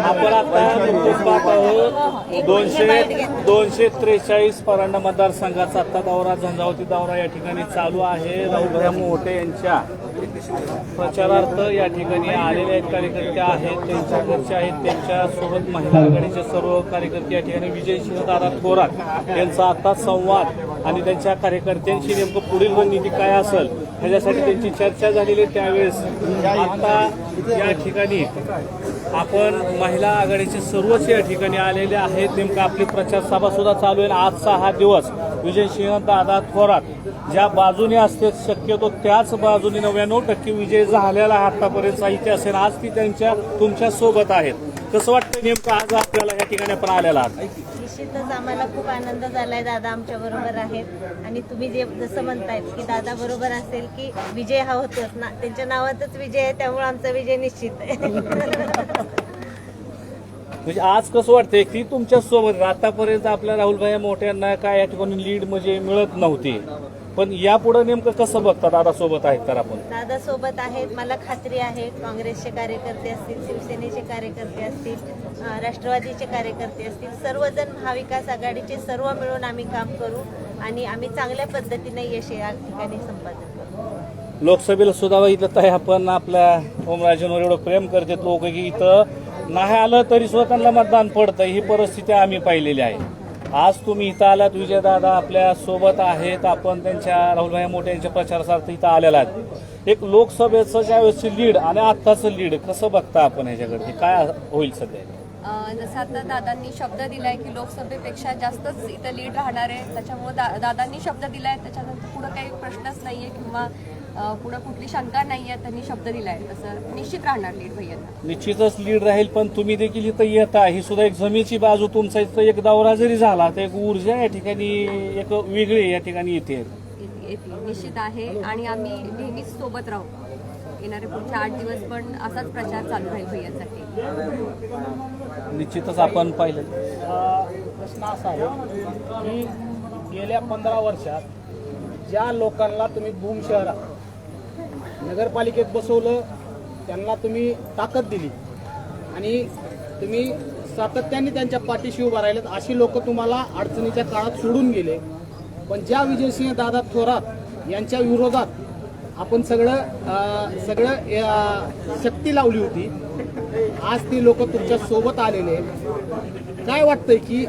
आपण आता नुकतेच पाहत आहोत दोनशे दोनशे त्रेचाळीस परांडा मतदारसंघाचा आता दौरा झंझावती दौरा या ठिकाणी चालू आहे. राहुलभाई मोठे यांच्या प्रचारार्थ या ठिकाणी आलेले आहेत. कार्यकर्ते आहेत त्यांच्या घरचे आहेत त्यांच्यासोबत महिला आघाडीचे सर्व कार्यकर्ते या ठिकाणी विजयसिंह दादा थोरात यांचा आता संवाद आणि त्यांच्या कार्यकर्त्यांशी नेमकं पुढील रणनीती काय असेल ह्याच्यासाठी त्यांची चर्चा झालेली आहे त्यावेळेस. आता या ठिकाणी आपण महिला आघाडीचे सर्वच या ठिकाणी आलेले आहेत. नेमकं आपली प्रचार सभा सुद्धा चालू आहे. आजचा हा दिवस विजयसिंह दादा थोरात ज्या बाजूने असते शक्यतो त्याच बाजूने नव्याण्णव टक्के विजय झालेला आहे आतापर्यंतचा इतिहास आहे. आज ती त्यांच्या तुमच्यासोबत आहेत. कसं वाटतं नेमकं आज आपल्याला या ठिकाणी आपण आलेला आहात? निश्चितच आम्हाला खूप आनंद झालाय. दादा आमच्या बरोबर आहेत. आणि तुम्ही जे जसं म्हणतायत की दादा बरोबर असेल की विजय हा होतोच ना. त्यांच्या नावातच विजय आहे त्यामुळे आमचा विजय निश्चित आहे. म्हणजे आज कसं वाटतंय की तुमच्यासोबत आतापर्यंत आपल्या राहुलभाई मोठ्यांना काय या ठिकाणी लीड म्हणजे मिळत नव्हती. पण यापुढे नेमकं कसं बघता दादा सोबत आहेत तर आपण? दादा सोबत आहेत मला खात्री आहे काँग्रेसचे कार्यकर्ते असतील शिवसेनेचे कार्यकर्ते असतील अं, राष्ट्रवादीचे कार्यकर्ते असतील सर्वजण महाविकास आघाडीचे सर्व मिळून आम्ही काम करू आणि आम्ही चांगल्या पद्धतीने यश या ठिकाणी संपादन करू. लोकसभेला सुद्धा बघितलं तर आपण आपल्या ओमराजेंवर एवढं प्रेम करते लोक की इथं. नाही आलं तरी त्यांना मतदान पडतं ही परिस्थिती आम्ही पाहिलेली आहे. आज तुम्ही इथं आलात विजयदादा आपल्यासोबत आहेत. आपण त्यांच्या राहुलभाई मोठे यांच्या प्रचारासाठी इथं आलेला आहेत. एक लोकसभेचं ज्यावेळेसची लीड आणि आत्ताचं लीड कसं बघता आपण ह्याच्याकडे? काय होईल सध्या? जसं आता दादांनी शब्द दिलाय की लोकसभेपेक्षा जास्तच इथं लीड राहणार आहे. त्याच्यामुळे दा दादांनी शब्द दिलाय. त्याच्यानंतर पुढे काही प्रश्नच नाहीये किंवा पुढे कुठली शंका नाहीये त्यांनी शब्द दिलाय. तसं निश्चित राहणार लीड भैयांना निश्चितच लीड राहील पण तुम्ही देखील इथं येता ही सुद्धा एक जमीची बाजू तुमचा इथं एक दौरा जरी झाला तर एक ऊर्जा या ठिकाणी एक वेगळी या ठिकाणी येते. येते येते. निश्चित आहे. आणि आम्ही नेहमीच सोबत राहू. येणारे पुढचे आठ दिवस पण असाच प्रचार चालू राहील भैयांसाठी निश्चितच आपण पाहिलं. प्रश्न असा आहे की गेल्या पंधरा वर्षात ज्या लोकांना तुम्ही भूम शहरात नगरपालिकेत बसवलं त्यांना तुम्ही ताकद दिली. आणि तुम्ही सातत्याने त्यांच्या पाठीशी उभा राहिलेत अशी लोक तुम्हाला अडचणीच्या काळात सोडून गेले. पण ज्या विजयसिंह दादा थोरात यांच्या विरोधात आपण सगळं सगळं शक्ती लावली होती आज ती लोक तुमच्यासोबत आलेले काय वाटतंय की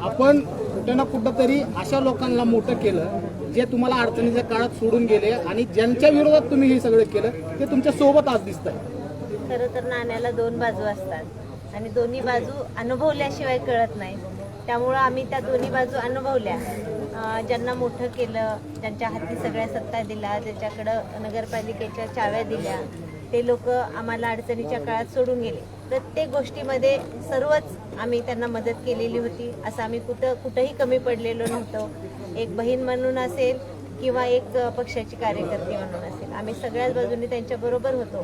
आपण कुठं ना कुठं तरी अशा लोकांना मोठं केलं जे तुम्हाला अडचणीच्या काळात सोडून गेले आणि ज्यांच्या विरोधात तुम्ही हे सगळं केलं ते तुमच्यासोबत आज दिसत आहे खरं तर नाण्याला दोन बाजू असतात. आणि दोन्ही बाजू अनुभवल्याशिवाय कळत नाही. त्यामुळं आम्ही त्या दोन्ही बाजू अनुभवल्या. ज्यांना मोठं केलं ज्यांच्या हाती सगळ्या सत्ता दिला ज्याच्याकडं नगरपालिकेच्या चाव्या दिल्या ते लोक आम्हाला अडचणीच्या काळात सोडून गेले. प्रत्येक गोष्टीमध्ये सर्वच आम्ही त्यांना मदत केलेली होती असं आम्ही कुठं कुठंही कमी पडलेलो नव्हतो. एक बहीण म्हणून असेल किंवा एक पक्षाची कार्यकर्ती म्हणून असेल. आम्ही सगळ्याच बाजूनी त्यांच्या बरोबर होतो.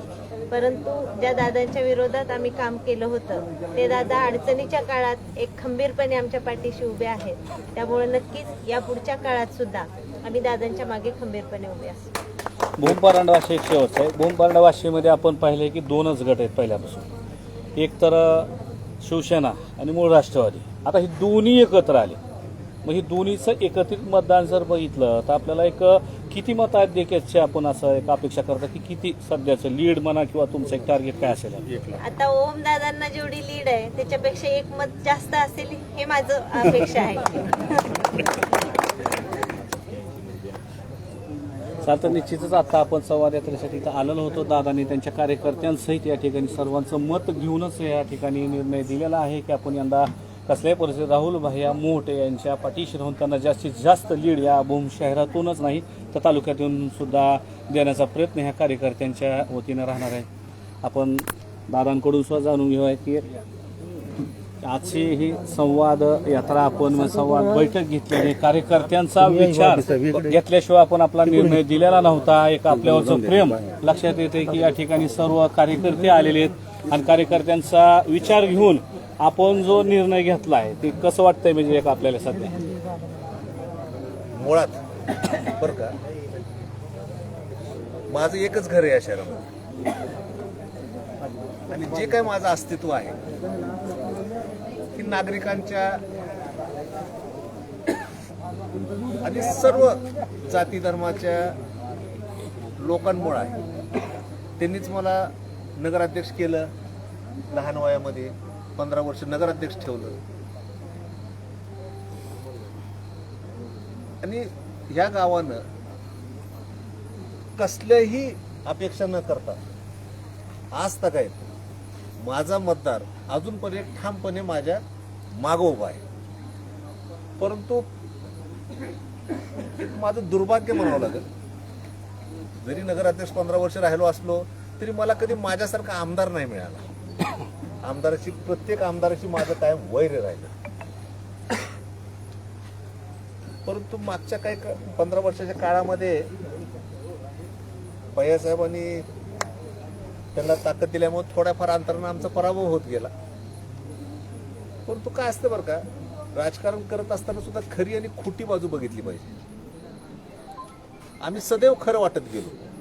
परंतु ज्या दादांच्या विरोधात आम्ही काम केलं होतं ते दादा अडचणीच्या काळात एक खंबीरपणे आमच्या पाठीशी उभे आहेत. त्यामुळे नक्कीच या पुढच्या काळात सुद्धा आम्ही दादांच्या मागे खंबीरपणे उभे असतो भूमपरांडा वाशी एक शेवटचं आहे. भूमपरांडा वाशीमध्ये आपण पाहिले की दोनच गट आहेत पहिल्यापासून. एक तर शिवसेना आणि मूळ राष्ट्रवादी. आता ही दोन्ही एकत्र आले. मग ही दोन्हीचं एकत्रित मतदान जर बघितलं तर आपल्याला एक किती मत आहेत देखील आपण असं एक अपेक्षा करता की किती सध्याचं लीड म्हणा किंवा तुमचं एक टार्गेट काय असेल? आता ओम दादांना जेवढी लीड आहे त्याच्यापेक्षा एक मत जास्त असेल हे माझं अपेक्षा आहे. चालतं निश्चितच आता आपण संवाद यात्रेसाठी इथं आलेलो होतो. दादांनी त्यांच्या कार्यकर्त्यांसहित या ठिकाणी सर्वांचं मत घेऊनच या ठिकाणी निर्णय दिलेला आहे की आपण यंदा कसल्याही परिस्थितीत राहुल भैया मोठे यांच्या पाठीशी राहून त्यांना जास्तीत जास्त लीड या भूम शहरातूनच नाही तर तालुक्यातून सुद्धा देण्याचा प्रयत्न ह्या कार्यकर्त्यांच्या वतीनं राहणार आहे. आपण दादांकडून सुद्धा जाणून घेऊया की आजची ही संवाद यात्रा आपण संवाद बैठक घेतलेली कार्यकर्त्यांचा विचार घेतल्याशिवाय आपण आपला निर्णय दिलेला नव्हता एक आपल्यावरचं प्रेम लक्षात येते की या ठिकाणी सर्व कार्यकर्ते आलेले आहेत. आणि कार्यकर्त्यांचा विचार घेऊन आपण जो निर्णय घेतला आहे ते कसं वाटतंय म्हणजे एक आपल्याला सध्या? मुळात बरं का? माझं एकच घर आहे या शहरामध्ये. आणि जे काय माझं अस्तित्व आहे की नागरिकांच्या आणि सर्व जाती धर्माच्या लोकांमुळे आहे. त्यांनीच मला नगराध्यक्ष केलं लहान वयामध्ये पंधरा वर्ष नगराध्यक्ष ठेवलं. आणि ह्या गावानं कसल्याही अपेक्षा न करता आज तक आहे माझा मतदार अजूनपर्यंत ठामपणे माझ्या मागं उभा आहे. परंतु एक माझं दुर्भाग्य म्हणावं लागेल जरी नगराध्यक्ष पंधरा वर्ष राहिलो असलो तरी मला कधी माझ्यासारखा आमदार नाही मिळाला. आमदाराशी प्रत्येक आमदाराशी माझं कायम वैर राहिलं. परंतु मागच्या काही का- पंधरा वर्षाच्या काळामध्ये भैयासाहेबांनी त्यांना ताकद दिल्यामुळे थोड्याफार अंतरानं आमचा पराभव होत गेला. परंतु काय असतं बरं का राजकारण करत असताना सुद्धा खरी आणि खोटी बाजू बघितली पाहिजे. आम्ही सदैव खरं वाटत गेलो.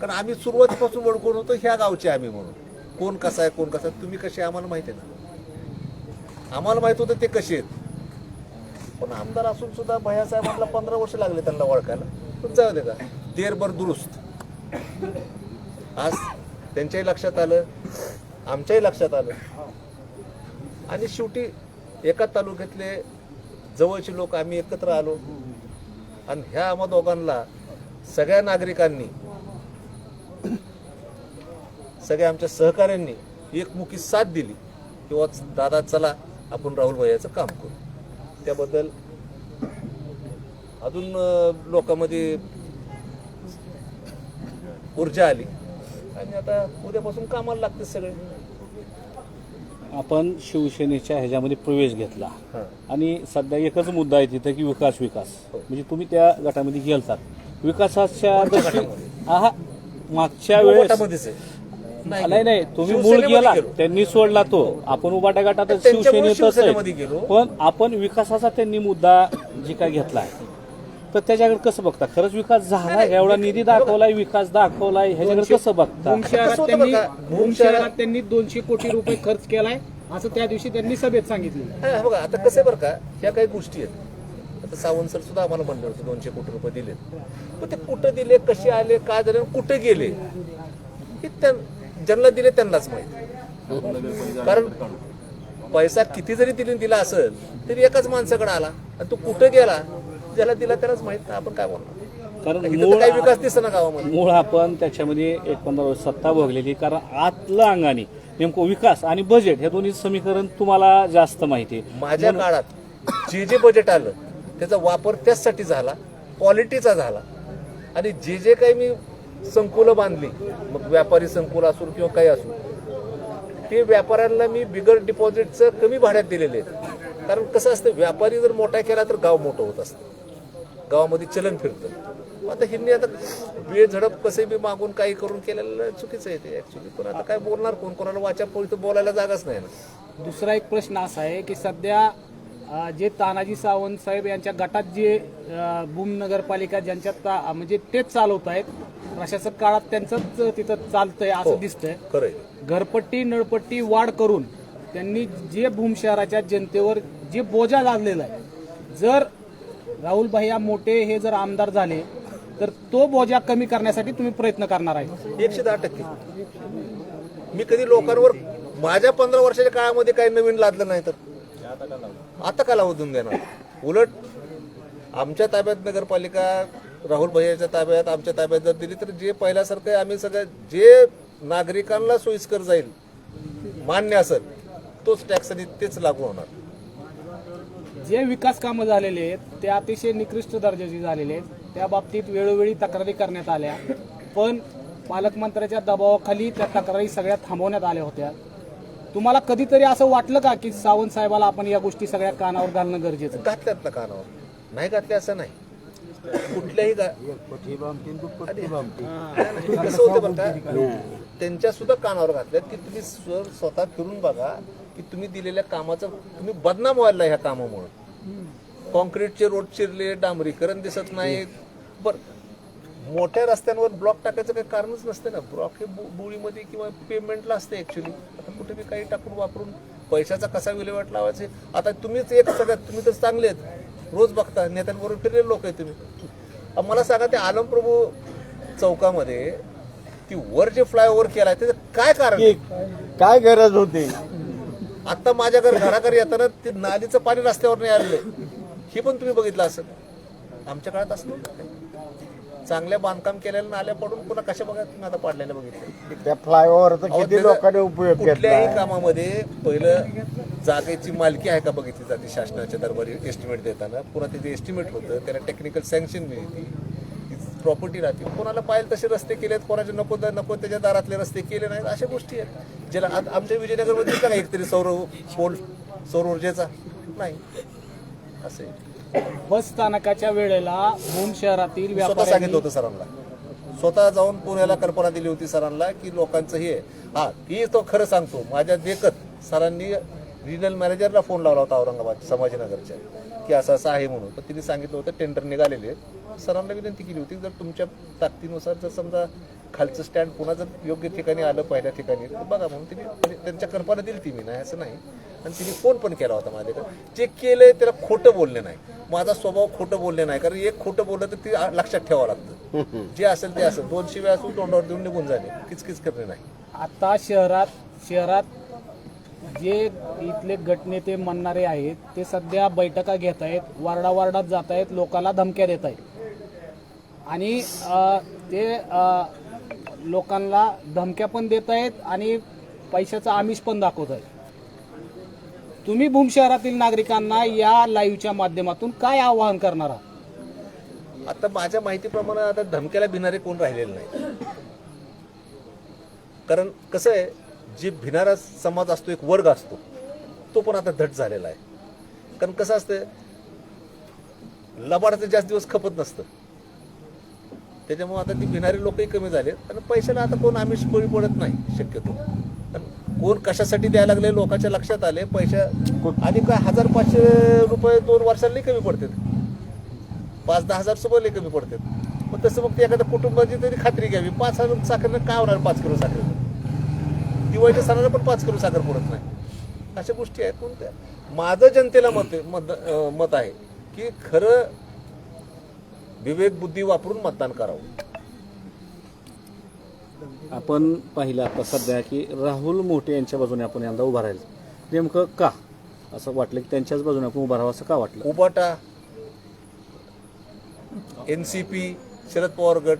कारण आम्ही सुरुवातीपासून ओळखून होतो ह्या गावचे आम्ही म्हणून. कोण कसा आहे कोण कसा आहे तुम्ही कसे आम्हाला माहिती आहे ना. आम्हाला माहीत होतं ते कसे आहेत. पण आमदार असून सुद्धा भैयासाहेबांना पंधरा वर्ष लागले त्यांना ओळखायला. पण जाऊ दे का. देरभर दुरुस्त. आज त्यांच्याही लक्षात आलं आमच्याही लक्षात आलं. आणि शेवटी एका तालुक्यातले जवळचे लोक आम्ही एकत्र आलो. आणि ह्या आम्हा दोघांना सगळ्या नागरिकांनी सगळ्या आमच्या सहकाऱ्यांनी एकमुखी साथ दिली. किंवा दादा चला आपण राहुल भैयाचं काम करू. त्याबद्दल अजून लोकांमध्ये ऊर्जा आली. आणि आता उद्यापासून कामाला लागते सगळे. आपण शिवसेनेच्या ह्याच्यामध्ये प्रवेश घेतला. हां. आणि सध्या एकच मुद्दा आहे तिथं की विकास विकास. म्हणजे तुम्ही त्या गटामध्ये गेलतात. विकासाच्या हा मागच्या वेळेस आहे. नाही नाही तुम्ही मूळ गेला. त्यांनी सोडला तो. आपण उबाटा गटात शिवसेनेतच आहे. पण आपण विकासाचा त्यांनी मुद्दा जी काय घेतलाय तर त्याच्याकडे कसं बघता? खरंच विकास झाला एवढा निधी दाखवलाय विकास दाखवलाय ह्याच्याकडे कसं बघता? भूम शहरात त्यांनी दोनशे कोटी रुपये खर्च केलाय असं त्या दिवशी त्यांनी सभेत सांगितलं हा, बघा आता कसं आहे बरं का ह्या काही गोष्टी आहेत. आता सावंत सर सुद्धा आम्हाला म्हणलं होतं दोनशे कोटी रुपये दिले पण ते कुठं दिले कसे आले काय झाले कुठे गेले? हे त्या ज्यांना दिले त्यांनाच माहिती. कारण पैसा किती जरी दिले दिला असेल तरी एकाच माणसाकडे आला आणि तो कुठं गेला ज्याला दिला त्यालाच माहीत नाही आपण काय बोलणार? कारण काही विकास दिसना गावामध्ये. मूळ आपण त्याच्यामध्ये एक पंधरा वर्ष सत्ता भोगलेली कारण आतलं अंगाने नेमकं विकास आणि बजेट हे दोन्ही समीकरण तुम्हाला जास्त माहिती माझ्या काळात जे जे बजेट आलं त्याचा वापर त्याचसाठी झाला क्वालिटीचा झाला. आणि जे जे काही मी संकुलं बांधली मग व्यापारी संकुल असो किंवा काही असो ते व्यापाऱ्यांना मी बिगर डिपॉझिटचं कमी भाड्यात दिलेले आहेत. कारण कसं असतं व्यापारी जर मोठा केला तर गाव मोठं होत असतं. गावामध्ये चलन फिरतं. आता ह्यांनी आता वेळ झडप कसे बी मागून काही करून केलेलं चुकीचं आहे ते ॲक्च्युली पण आता काय बोलणार कोण? कोणाला वाचा इथं बोलायला जागाच नाही ना. दुसरा एक प्रश्न असा आहे की सध्या जे तानाजी सावंत साहेब यांच्या गटात जे भूम नगरपालिका ज्यांच्या ता- म्हणजे तेच चालवत आहेत प्रशासक काळात त्यांचंच तिथं चालतंय हो. असं दिसतंय. खरंय. घरपट्टी नळपट्टी वाढ करून त्यांनी जे भूम शहराच्या जनतेवर जे बोजा लादलेला आहे जर राहुल भैया मोठे हे जर आमदार झाले तर तो बोजा कमी करण्यासाठी तुम्ही प्रयत्न करणार आहे. एकशे दहा टक्के. मी कधी लोकांवर माझ्या पंधरा वर्षाच्या काळामध्ये काही नवीन लादलं नाही तर. आता का लावून देणार? उलट आमच्या ताब्यात नगरपालिका राहुल भैयाच्या ताब्यात आमच्या ताब्यात जर दिली तर जे पहिल्यासारखं आम्ही सगळं जे नागरिकांना सोयीस्कर जाईल मान्य असेल तोच टॅक्स आणि तेच लागू होणार. जे विकास कामं झालेले आहेत ते अतिशय निकृष्ट दर्जाची झालेले आहेत. त्या बाबतीत वेळोवेळी तक्रारी करण्यात आल्या. पण पालकमंत्र्याच्या दबावाखाली त्या तक्रारी सगळ्या थांबवण्यात आल्या होत्या. तुम्हाला कधीतरी असं वाटलं का की सावंत साहेबाला आपण या गोष्टी सगळ्या कानावर घालणं गरजेचं आहे? घातल्यात ना कानावर. नाही घातले असं नाही. कुठल्याही कसं होतं बरं का त्यांच्या सुद्धा कानावर घातल्यात की तुम्ही स्व- स्वतः फिरून बघा की तुम्ही दिलेल्या कामाचं तुम्ही बदनाम व्हायला ह्या कामामुळे. कॉन्क्रीटचे रोड चिरले डांबरीकरण दिसत नाही बर. मोठ्या रस्त्यांवर ब्लॉक टाकायचं काही कारणच नसते ना. ब्लॉक हे बुळीमध्ये किंवा पेमेंटला असते ऍक्च्युली आता कुठे बी काही टाकून वापरून पैशाचा कसा विल्हेवाट लावायचे? आता तुम्हीच एक सगळ्यात तुम्ही तर चांगले आहेत. रोज बघता नेत्यांबरोबर फिरलेले लोक आहे तुम्ही. मला सांगा ते आलमप्रभू चौकामध्ये ती वर जे फ्लायओव्हर केलाय त्याचं काय कारण? काय गरज होती? आता माझ्या घर घराकडे येताना ते नालीचं पाणी रस्त्यावर नाही आलेलं हे पण तुम्ही बघितलं असेल. आमच्या काळात असं चांगल्या बांधकाम केलेल्या नाल्या पडून पुन्हा कशा बघा आता पाडलेल्या बघितल्या? त्या फ्लायओव्हरचा अहो, किती लोकांनी उपयोग कुठल्याही कामामध्ये पहिलं जागेची मालकी आहे का बघितली जाते शासनाच्या दरबारी एस्टिमेट देताना? पुन्हा तिथे एस्टिमेट होतं त्याला टेक्निकल सँक्शन मिळते. प्रॉपर्टी राहते. कोणाला पाहिजे तसे रस्ते केलेत कोणाचे नको नको त्याच्या दारातले रस्ते केले नाहीत अशा गोष्टी आहेत. ज्याला आमच्या विजयनगरमध्ये का एकतरी सौर पोल सौर ऊर्जेचा? नाही. असे बस स्थानकाच्या वेळेला भूम शहरातील स्वतः व्यापाऱ्यांनी सांगितलं होतं सरांना. स्वतः जाऊन पुण्याला कल्पना दिली होती सरांना की लोकांचं हे हा ती तो खरं सांगतो. माझ्या देखत सरांनी रिजनल मॅनेजरला फोन लावला होता औरंगाबाद समाजनगरच्या की असं असं आहे म्हणून. तर तिने सांगितलं होतं टेंडर निघालेले आहेत. सरांना विनंती केली होती जर तुमच्या ताकदीनुसार जर समजा खालचं स्टँड पुन्हा जर योग्य ठिकाणी आलं पहिल्या ठिकाणी तर बघा म्हणून तिने म्हणजे त्यांच्या कल्पना दिली ती मी नाही असं नाही. आणि तिने फोन पण केला होता माझ्याकडे. जे केलंय त्याला खोटं बोलले नाही. माझा स्वभाव खोटं बोलले नाही कारण एक खोटं बोललं तर ते लक्षात ठेवावं लागतं. जे असेल ते असेल. दोनशे वेळा असून तोंडावर देऊन निघून जाणे. किचकिच करणे नाही. आता शहरात शहरात जे इथले गटनेते म्हणणारे आहेत ते सध्या बैठका घेत आहेत वार्डावार्डात जात आहेत लोकांना धमक्या देत आहेत. आणि ते लोकांना धमक्या पण देत आहेत आणि पैशाचं आमिष पण दाखवत आहेत. तुम्ही भूम शहरातील नागरिकांना या लाईव्हच्या माध्यमातून काय आवाहन करणार आहात? आता माझ्या माहितीप्रमाणे आता धमक्याला भिणारे कोण राहिलेले नाही. कारण कसं आहे जे भिणारा समाज असतो एक वर्ग असतो तो पण आता धट झालेला आहे. कारण कसं असतं लबाडाचं जास्त दिवस खपत नसतं. त्याच्यामुळे आता ती भिणारी लोकही कमी झाले आणि पैशाला आता कोण आमिष बळी पडत नाही शक्यतो. कोण कशासाठी द्यायला लागले लोकांच्या लक्षात आले पैशा आणि काय हजार पाचशे रुपये दोन वर्षाला लई कमी पडतात. पाच दहा हजार लई कमी पडतात. मग तसं मग ते एखाद्या कुटुंबाची तरी खात्री घ्यावी. पाच हजार साखरनं काय होणार पाच किलो साखर दिवाळीच्या सणाला पण पाच किलो साखर पुरत नाही. अशा गोष्टी आहेत. कोणत्या? माझं जनतेला मत आहे- मत मत आहे की खरं विवेक बुद्धी वापरून मतदान करावं. आपण पाहिलं आता सध्या की राहुल मोठे यांच्या बाजूने आपण यंदा उभा राहील. नेमकं का? असं वाटलं की त्यांच्याच बाजूने आपण उभा राहावं असं का वाटलं? Ubatha N C P Sharad Pawar गट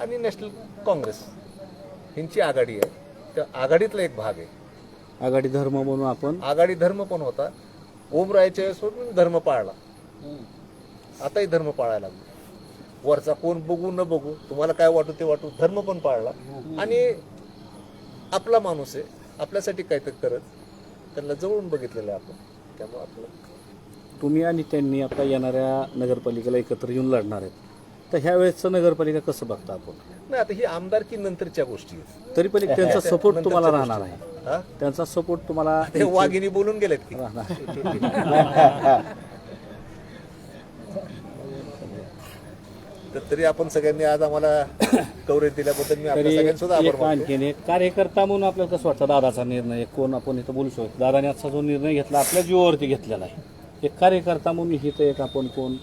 आणि नॅशनल काँग्रेस यांची आघाडी आहे. त्या आघाडीतला एक भाग आहे. आघाडी धर्म म्हणून आपण आघाडी धर्म पण होता. ओमरायच्या पण धर्म पाळला. आताही धर्म पाळायला लागलो. वरचा कोण बघू न बघू तुम्हाला काय वाटू ते वाटू धर्म पण पाळला. आणि आपला माणूस आहे आपल्यासाठी काहीतरी करत त्यांना जवळून बघितलेलं आहे आपण. त्यामुळे आपलं तुम्ही आणि त्यांनी आता येणाऱ्या नगरपालिकेला एकत्र येऊन लढणार आहेत. तर ह्या वेळेसचं नगरपालिका कसं बघता आपण? नाही आता ही आमदारकी नंतरच्या गोष्टी आहेत. तरी पण एक त्यांचा सपोर्ट तुम्हाला. राहणार आहे. हा? त्यांचा सपोर्ट तुम्हाला ते वाघिणी बोलून गेलेत की. राहणार. तर तरी आपण सगळ्यांनी आज आम्हाला कव्हरेज दिल्याबद्दल मी आपल्या तरी सगळ्यांचं सुद्धा आभार एक मानतो. आणखीन एक कार्यकर्ता म्हणून आपल्याला कसं वाटतं दादाचा निर्णय? कोण आपण इथं बोलू शकतो? दादाने आजचा जो निर्णय घेतला आपल्या जीवावरती घेतलेला आहे. एक कार्यकर्ता म्हणून इथं एक आपण कोण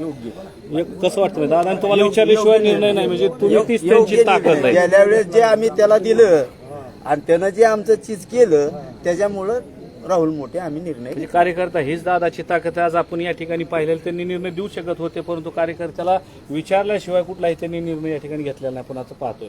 एक कसं वाटतं दादा तुम्हाला विचारल्याशिवाय निर्णय नाही म्हणजे तुम्ही तीच त्यांची ताकद आहे गेल्या वेळेस जे आम्ही त्याला दिलं आणि त्यानं जे आमचं चीज केलं त्याच्यामुळं राहुल मोठे आम्ही निर्णय म्हणजे कार्यकर्ता हीच दादाची ताकद आहे. आज आपण या ठिकाणी पाहिलेलं त्यांनी निर्णय देऊ शकत होते परंतु कार्यकर्त्याला विचारल्याशिवाय कुठलाही त्यांनी निर्णय या ठिकाणी घेतलेला नाही. आपण आता पाहतोय.